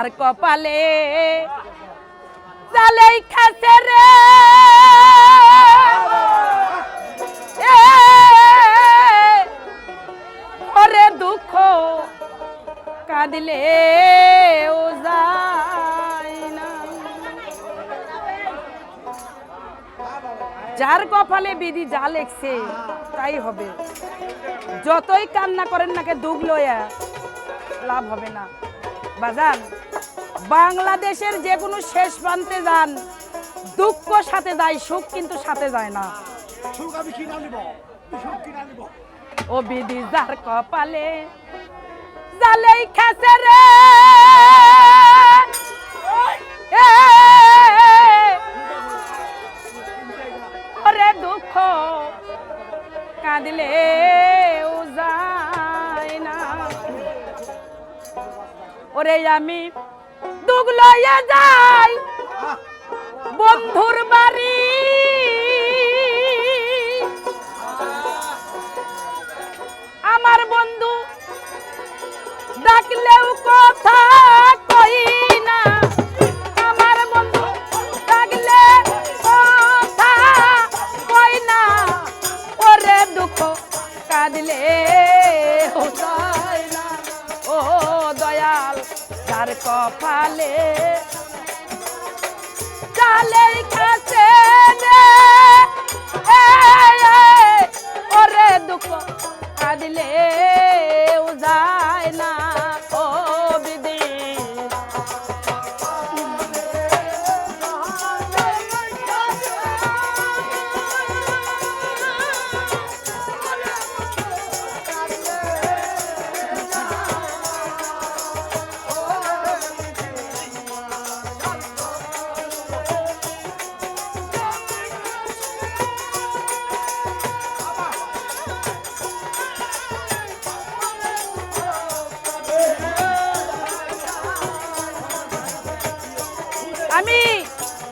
আর কপালে চালেই খাসে রে। ওরে দুঃখ কাঁদিলে ও যায় না। যার কপালে বিধি যা লেখছে, তাই হবে। যতই কান্না করেন নাকি দুঃখ লয়া লাভ হবে না। বাজান বাংলাদেশের যে কোনো শেষ প্রান্তে যান দুঃখ সাথে যায় সুখ কিন্তু সাথে যায় না। ও বিধি যার কপালে জালেই খাসে রে। ওরে দুঃখ কাঁদিলে ও যায় না। ওরে আমি দুঃখ লয়ে যাই বন্ধুর বাড়ি কপালে চালের কাছে ওরে দুঃখ কাঁদিলে যায় না। আমি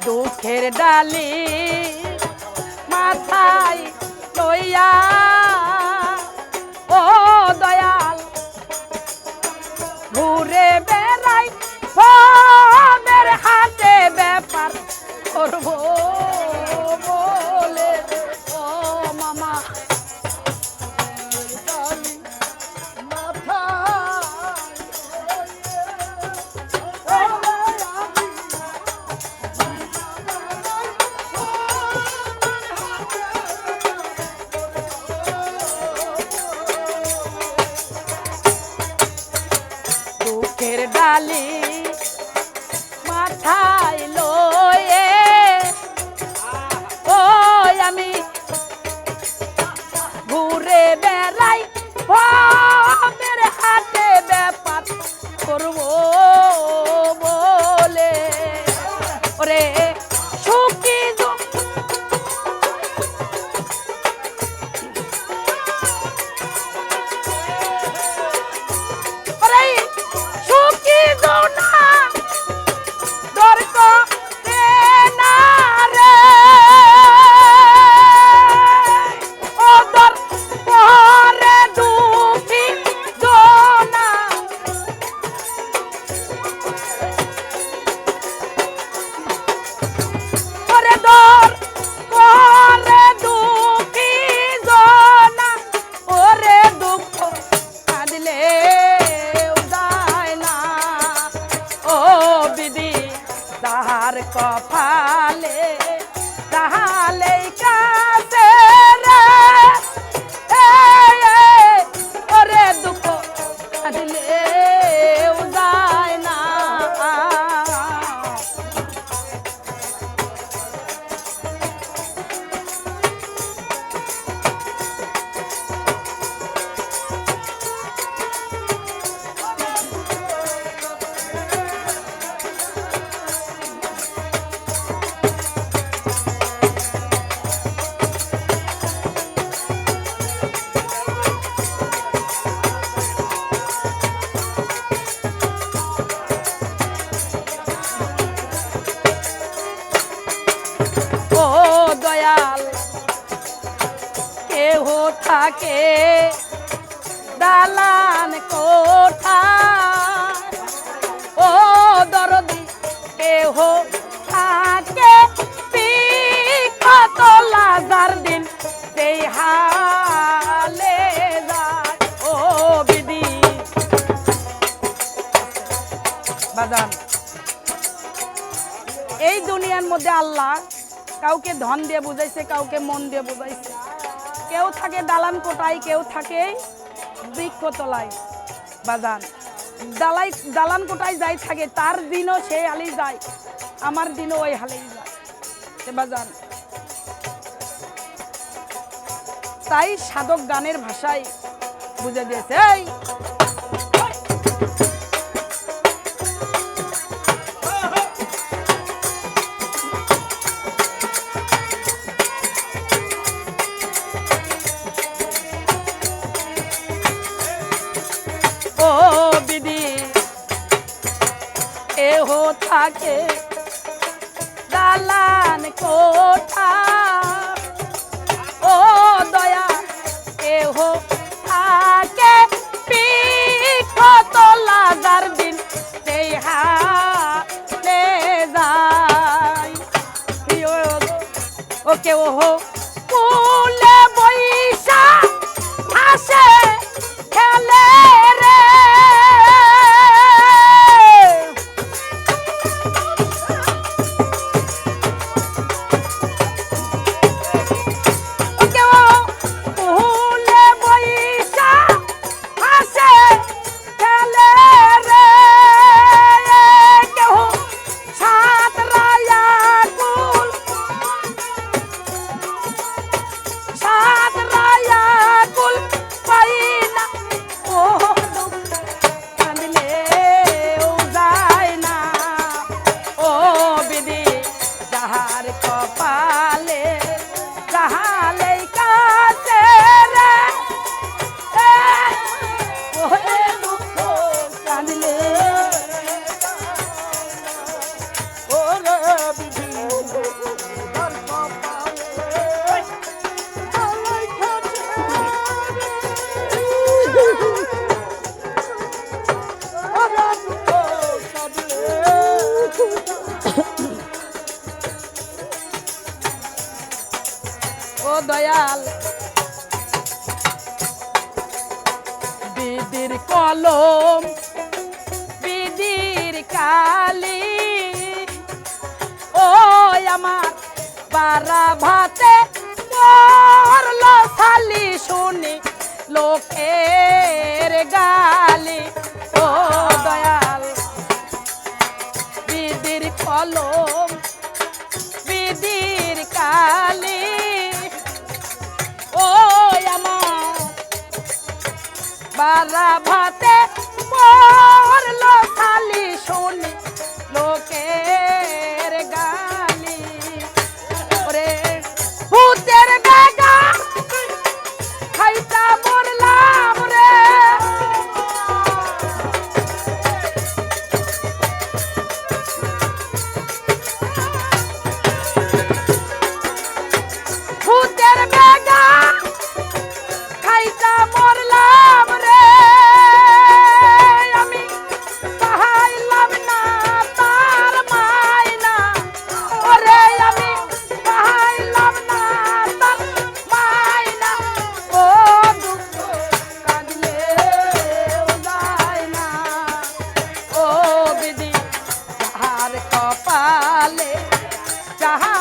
দুঃখের ডালি মাথায় লইয়া ও দয়াল ঘুরে বেড়াই ফোনের হাতে ব্যাপার করব। ও দয়াল, কেহ থাকে? দালান কোঠা ও কেহ থাকে? কত লাজার দিন সেই হালে ও বিধি। বাজান, এই দুনিয়ার মধ্যে আল্লাহ কাউকে ধন দিয়ে বুঝাইছে, কাউকে মন দিয়ে বুঝাইছে। কেউ থাকে দালান কোটায় কেউ থাকে বৃক্ষতলায় বাজান দালাই দালান কোটায় যাই থাকে, তার দিনও সে হালেই যায়, আমার দিনও ওই হালেই যায়, সে বাজান তাই সাধক গানের ভাষায় বুঝে দিয়েছে, এই থাকে। দালান কোঠা। ও দয়া এহ থাকে। পিখত লাগার দিন সেই হাতে যায়। ওকে ওহো কুলে বৈশা দয়াল। বিদির কলম বিদির কালি ও আমার বারা ভাতে খালি শুনি লোকের গালি। ও দয়াল বিদির কলম বারা ভাতে পড়ল খালি শুনি। লোকের কপালে চাহালে